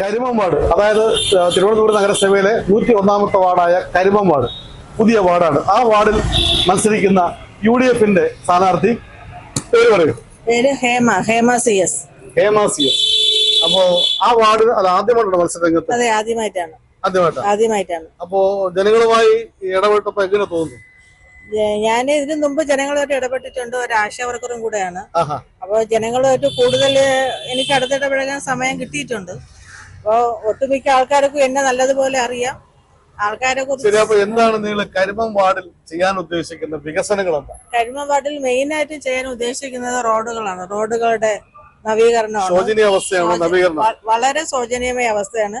കരിമം ward അതായത് തിരുവനന്തപുരം നഗരസഭയിലെ നൂറ്റി ഒന്നാമത്തെ വാർഡായ കരിമം വാർഡ് പുതിയ വാർഡാണ്. ആ വാർഡിൽ മത്സരിക്കുന്ന യു ഡി എഫിന്റെ സ്ഥാനാർത്ഥി പേര് പറയൂ. പേര് Hema Hema C S. Hema C S. അപ്പോ ആ വാർഡ് അത് ആദ്യമായിട്ടാണ് മത്സര രംഗത്ത് അതെ ആദ്യമായിട്ടാണ്. ആദ്യമായിട്ടാണ്. ആദ്യമായിട്ടാണ്. അപ്പോ ജനങ്ങളുമായി ഇടപെട്ടപ്പോ എങ്ങനെ തോന്നുന്നു? ഞാൻ ഇതിനു മുമ്പ് ജനങ്ങളുമായിട്ട് ഇടപെട്ടിട്ടുണ്ട്. ഒരു ആശാവർക്കറും കൂടെയാണ്. അപ്പോൾ ജനങ്ങളുമായിട്ട് കൂടുതൽ എനിക്ക് അടുത്തിടപഴകാൻ സമയം കിട്ടിയിട്ടുണ്ട്. അപ്പോൾ ഒട്ടുമിക്ക ആൾക്കാർക്കും എന്നെ നല്ലതുപോലെ അറിയാം. ആൾക്കാരെ ശരി അപ്പൊ എന്താണ് നിങ്ങൾ കരിമം വാർഡിൽ ചെയ്യാൻ ഉദ്ദേശിക്കുന്ന വികസനങ്ങൾ എന്താ? കരിമം വാർഡിൽ മെയിനായിട്ട് ചെയ്യാൻ ഉദ്ദേശിക്കുന്നത് റോഡുകളാണ്. റോഡുകളുടെ നവീകരണമാണ്. ശോചനീയ അവസ്ഥയാണ്? നവീകരണം? വളരെ ശോചനീയമായ അവസ്ഥയാണ്.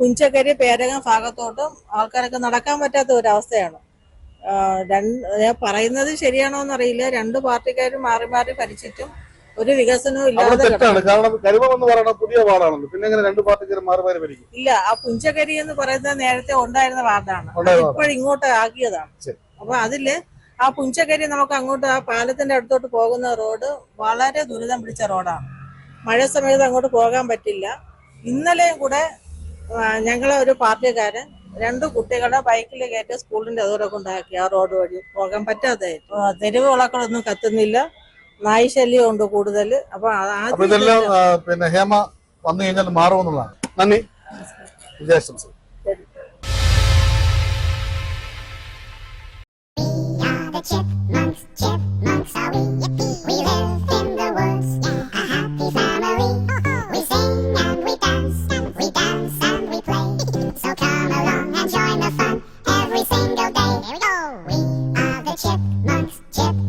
കുഞ്ചക്കരി പേരകം ഭാഗത്തോട്ടും ആൾക്കാരൊക്കെ നടക്കാൻ പറ്റാത്ത ഒരു അവസ്ഥയാണ് രണ്ട് ഞാൻ പറയുന്നത് ശരിയാണോ എന്നറിയില്ല രണ്ട് പാർട്ടിക്കാരും മാറി മാറി ഭരിച്ചിട്ടും ഒരു വികസനവും അവിടെ ഇല്ലാതെ തെറ്റാണ്. കാരണം എന്ന് പുതിയ വാർഡാണല്ലോ. പിന്നെ എങ്ങനെ രണ്ട് പാർട്ടിക്കാർ മാറി മാറി ഭരിക്കും? ഇല്ല ആ പുഞ്ചകരി എന്ന് പറയുന്നത് നേരത്തെ ഉണ്ടായിരുന്ന വാർഡാണ്. ഉണ്ടായിരുന്ന ഇപ്പോൾ ഇങ്ങോട്ട് ആക്കിയതാണ്. ശരി. അപ്പൊ അതിൽ ആ പുഞ്ചകരി നമുക്ക് അങ്ങോട്ട് ആ പാലത്തിന്റെ അടുത്തോട്ട് പോകുന്ന റോഡ് വളരെ ദുരിതം പിടിച്ച റോഡാണ്. മഴ സമയത്ത് അങ്ങോട്ട് പോകാൻ പറ്റില്ല. ഇന്നലെയും കൂടെ ആ, ഞങ്ങളെ ഒരു പാർട്ടിക്കാരൻ രണ്ട് കുട്ടികളെ ബൈക്കിൽ കയറ്റി സ്കൂളിന്റെ അതോടെ കൊണ്ടാക്കി ആ റോഡ് വഴി പോകാൻ പറ്റാതെ തെരുവ് വിളക്കളൊന്നും കത്തുന്നില്ല. നായി ശല്യം ഉണ്ട് കൂടുതൽ അപ്പൊ അപ്പൊ ഇതെല്ലാം ആ, പിന്നെ ഹേമ വന്നു കഴിഞ്ഞാൽ മാറുമെന്നുള്ളതാണ് നന്ദി വിജയാശംസകൾ are the chipmunks, chipmunks are we. Yippee! We live in the woods, a happy family. We sing and we dance, we dance and we play. So come along and join the fun every single day. Here we go. We are the chipmunks, chipmunks.